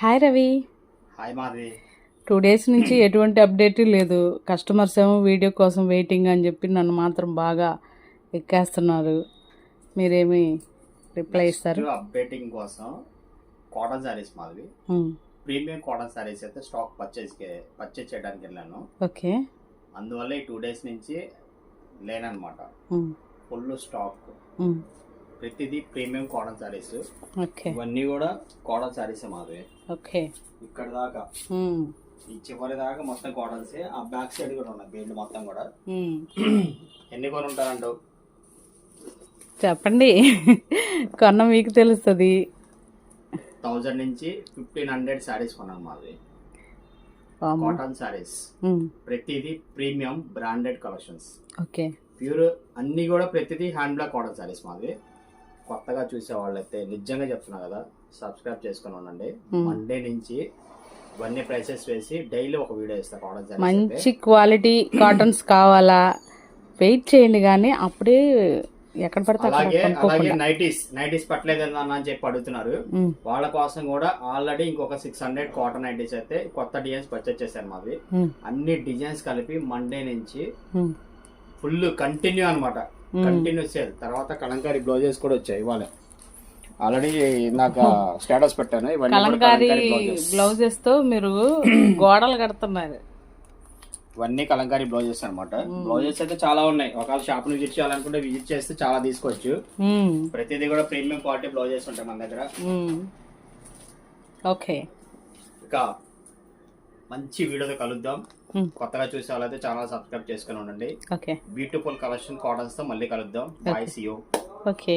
Hi Ravi. Hi Madhavi. Two days నుంచి ఎటువంటి update లేదు. కస్టమర్స్ ఏమో వీడియో కోసం వెయిటింగ్ అని చెప్పి నన్ను మాత్రం బాగా ఎక్కేస్తున్నారు. మీరేమి రిప్లై ఇస్తారు? అప్డేటింగ్ కోసం cotton saris Madhavi. Premium cotton saris అయితే స్టాక్ పర్చేస్ పర్చేస్ చేయడానికి వెళ్ళాను. ఓకే అందువల్ల ఈ టూ డేస్ నుంచి లేనన్నమాట. ఉమ్, ఫుల్ స్టాక్ ప్రతిదీ ప్రీమియం కాటన్ శారీస్. ఓకే. ఇవన్నీ కూడా కాటన్ శారీస్ మాధవి ఓకే. ఇక్కడ దాకా. ఈ చివరి దాకా మొత్తం కాటన్సే. ఆ బ్యాక్ సైడ్ కూడా ఉన్నాయి బెల్ట్ మొత్తం కూడా. ఎన్ని కొని చెప్పండి. కొన్న మీకు తెలుస్తుంది. థౌజండ్ నుంచి ఫిఫ్టీన్ హండ్రెడ్ శారీస్ కొన్నాను వామ్మో. Cotton saris. ప్రతిదీ premium branded collections. Okay. Pure అన్ని కూడా ప్రతిదీ హ్యాండ్ బ్లాక్ కాటన్ శారీస్ మాది. కొత్తగా చూసే వాళ్ళైతే నిజంగా చెప్తున్నా కదా సబ్స్క్రైబ్ చేసుకొని ఉండండి. మండే నుంచి ఇవన్నీ ప్రైసెస్ వేసి డైలీ ఒక వీడియో ఇస్తా కాటన్ మంచి క్వాలిటీ కాటన్స్ కావాలా? వెయిట్ చేయండి కానీ అప్పుడే ఎక్కడ పడితే అలాగే నైటీస్ నైటీస్ పట్టలేదు అన్న అని చెప్పి అడుగుతున్నారు. వాళ్ళ కోసం కూడా ఆల్రెడీ ఇంకొక సిక్స్ హండ్రెడ్ కాటన్ నైటీస్ అయితే కొత్త డిజైన్స్ పర్చేస్ చేశారు అన్ని డిజైన్స్ కలిపి మండే నుంచి ఫుల్ కంటిన్యూ అనమాట Hmm. కంటిన్యూ సేల్ తర్వాత కలంకారీ బ్లౌజెస్ కూడా వచ్చాయి ఇవాళ. ఆల్రెడీ నాకు స్టేటస్ పెట్టాను ఇవన్నీ కలంకారీ బ్లౌజెస్. తో మీరు గోడలు కడుతున్నారు. ఇవన్నీ కలంకారీ బ్లౌజెస్ అనమాట బ్లౌజెస్ అయితే చాలా ఉన్నాయి. ఒకవేళ షాప్ని విజిట్ చేయాలనుకుంటే విజిట్ చేస్తే చాలా తీసుకోవచ్చు. ప్రతిదీ కూడా ప్రీమియం క్వాలిటీ బ్లౌజెస్ ఉంటాయి మన దగ్గర. ఓకే. ఇంకా మంచి వీడియోతో కలుద్దాం. కొత్తగా చూసే వాళ్ళైతే ఛానల్ సబ్స్క్రైబ్ చేసుకుని ఉండండి. ఓకే బ్యూటిఫుల్ కలెక్షన్ కాటన్స్తో మళ్ళీ కలుద్దాం. Bye సియో okay